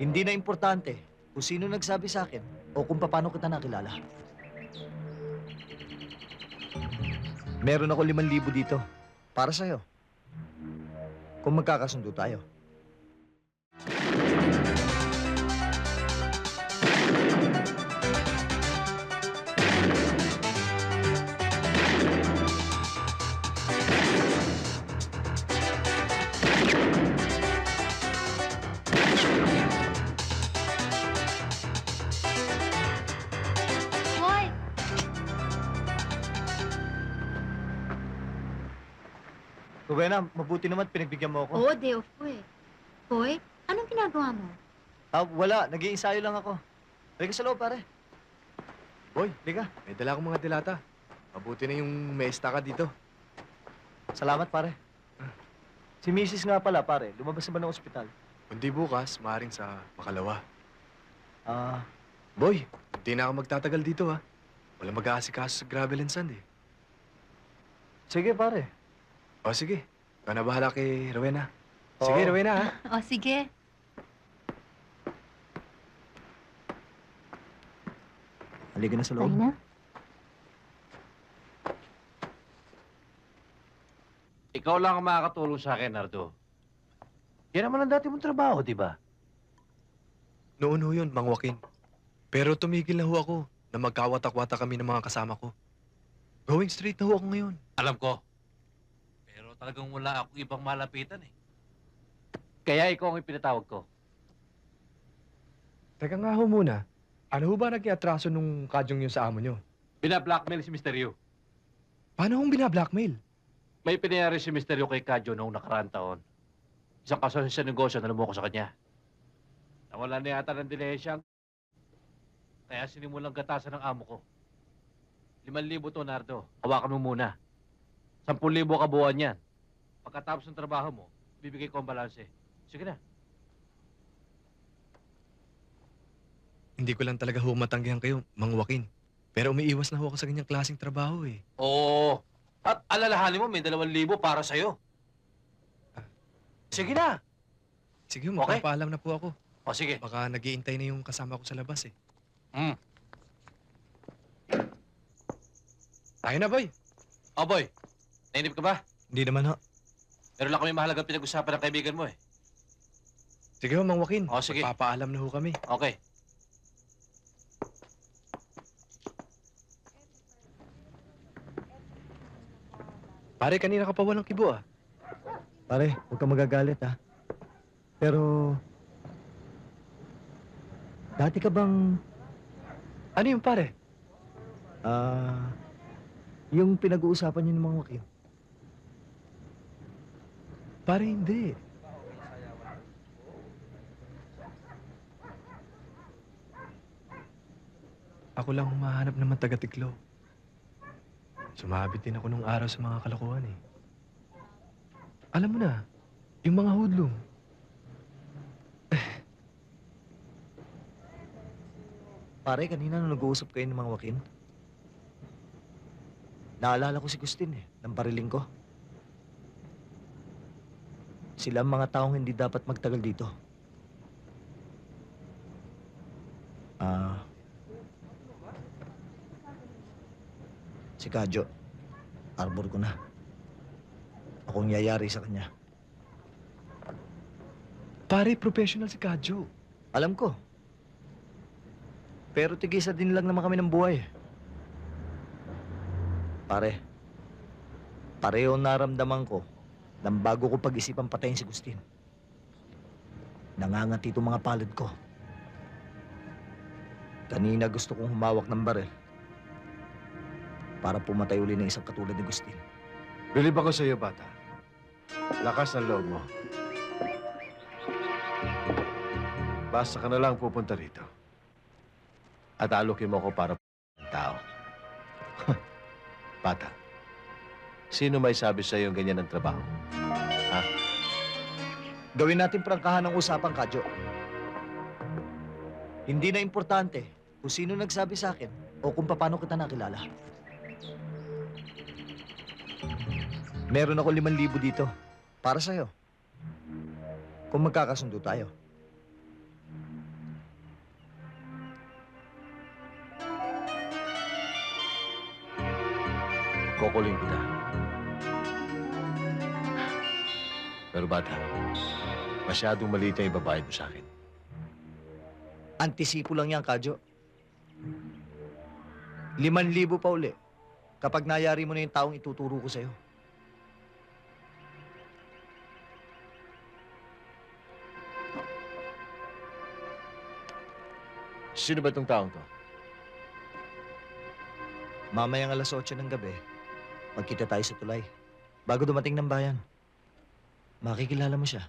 Hindi na importante kung sino nagsabi sa akin o kung paano kita nakilala. Meron ako limang libo dito para sa'yo. Kung magkakasundo tayo. Rowena, mabuti naman pinagbigyan mo ako. Oo, day off ko eh. Hoy, anong ginagawa mo? Ah, wala, nag-iensayo lang ako. Halika sa loob, pare. Boy, Halika. may dala akong mga dilata. Mabuti na yung may ka dito. Salamat, pare. Si Mrs. nga pala, pare. Lumabas na ba ng ospital? Kundi bukas, maaaring sa Makalawa. Ah, Boy, hindi na ako magtatagal dito ha. Walang mag-aasikaso sa gravel and sand eh. sige, pare. O sige, ikaw na bahala kay Rowena. Sige, Oo. Rowena ha. O, sige. Halika na sa loob. na. Ikaw lang ang makakatulong sa akin, Nardo. Yan naman ang dati mong trabaho, di ba? Noon ho yun, Mang Joaquin. Pero tumigil na ho ako na magkawatak-wata kami ng mga kasama ko. Going straight na ho ako ngayon. Alam ko. Talagang wala akong ibang malapitan eh. Kaya ikaw ang ipinatawag ko. Teka nga ho muna. Ano ho ba naging atraso nung kadyong yun sa amo nyo? Bina-blackmail si Mr. Yu. Paano hong binablackmail? May pinayari si Mr. Yu kay Kadyo noong nakaraan taon. Isang kaso sa negosyo na lumoko sa kanya. Nawala na yata ng dilensya. Kaya sinimulang gatasan ng amo ko. Liman libo to, Nardo. Hawakan mo muna. Sampung libo kabuuan yan. Pagkatapos ng trabaho mo, bibigay ko ang balanse. Sige na. Hindi ko lang talaga ho matanggihan kayo, Mang Joaquin. Pero umiiwas na ho ako sa ganyang klaseng trabaho eh. Oo. At alalahanin mo, may dalawang libo para sa'yo. Sige na. Sige, ho, Okay. magpapaalam na po ako. O sige. Baka nagiintay na yung kasama ko sa labas eh. Hmm. Tayo na, boy. O boy, nainip ka ba? Hindi naman ho. Meron lang kami mahalagang pinag-usapan ng kaibigan mo eh. Sige ho, Mang Joaquin. O sige. Magpapaalam na ho kami. Okay. Pare, kanina ka pa walang kibo ah. Pare, huwag kang magagalit ha. Pero... Dati ka bang... Ano yung pare? Ah... yung pinag-uusapan niyo ng mga wakil? Pare, hindi. Ako lang humahanap naman taga-tiklo. Sumabit din ako nung araw sa mga kalokohan eh. Alam mo na, yung mga hudlong. Pare, kanina nung nag-uusap kayo ng mga wakil, naalala ko si Gustin eh, ng bariling ko. Sila ang mga taong hindi dapat magtagal dito. Ah... si Kadyo, arbor ko na. Akong yayari sa kanya. Pare, professional si Kadyo. Alam ko. Pero tigisa din lang naman kami ng buhay. Pare, pareho naramdaman ko nang bago ko pag-isipan patayin si Gustin. Nangangati itong mga palad ko. Kanina gusto kong humawak ng barel para pumatay uli ng isang katulad ni Gustin. Bilib ako sa iyo, bata. Lakas ng loob mo. Basta ka na lang pupunta rito. At alukin mo ako para ng tao. bata, sino may sabi sa iyo ganyan ang trabaho? Gawin natin prangkahan ng usapang kadyo. Hindi na importante kung sino nagsabi sa akin o kung paano kita nakilala. Meron ako limang libo dito para sa'yo. Kung magkakasundo tayo. Kokuling kita. Pero bata, masyadong maliit na ibabayad mo sa akin. Antisipo lang yan, Kadyo. Liman libo pa uli. Kapag nayari mo na yung taong ituturo ko sa'yo. Sino ba itong taong to? Mamayang alas 8 ng gabi, magkita tayo sa tulay. Bago dumating ng bayan. Makikilala mo siya.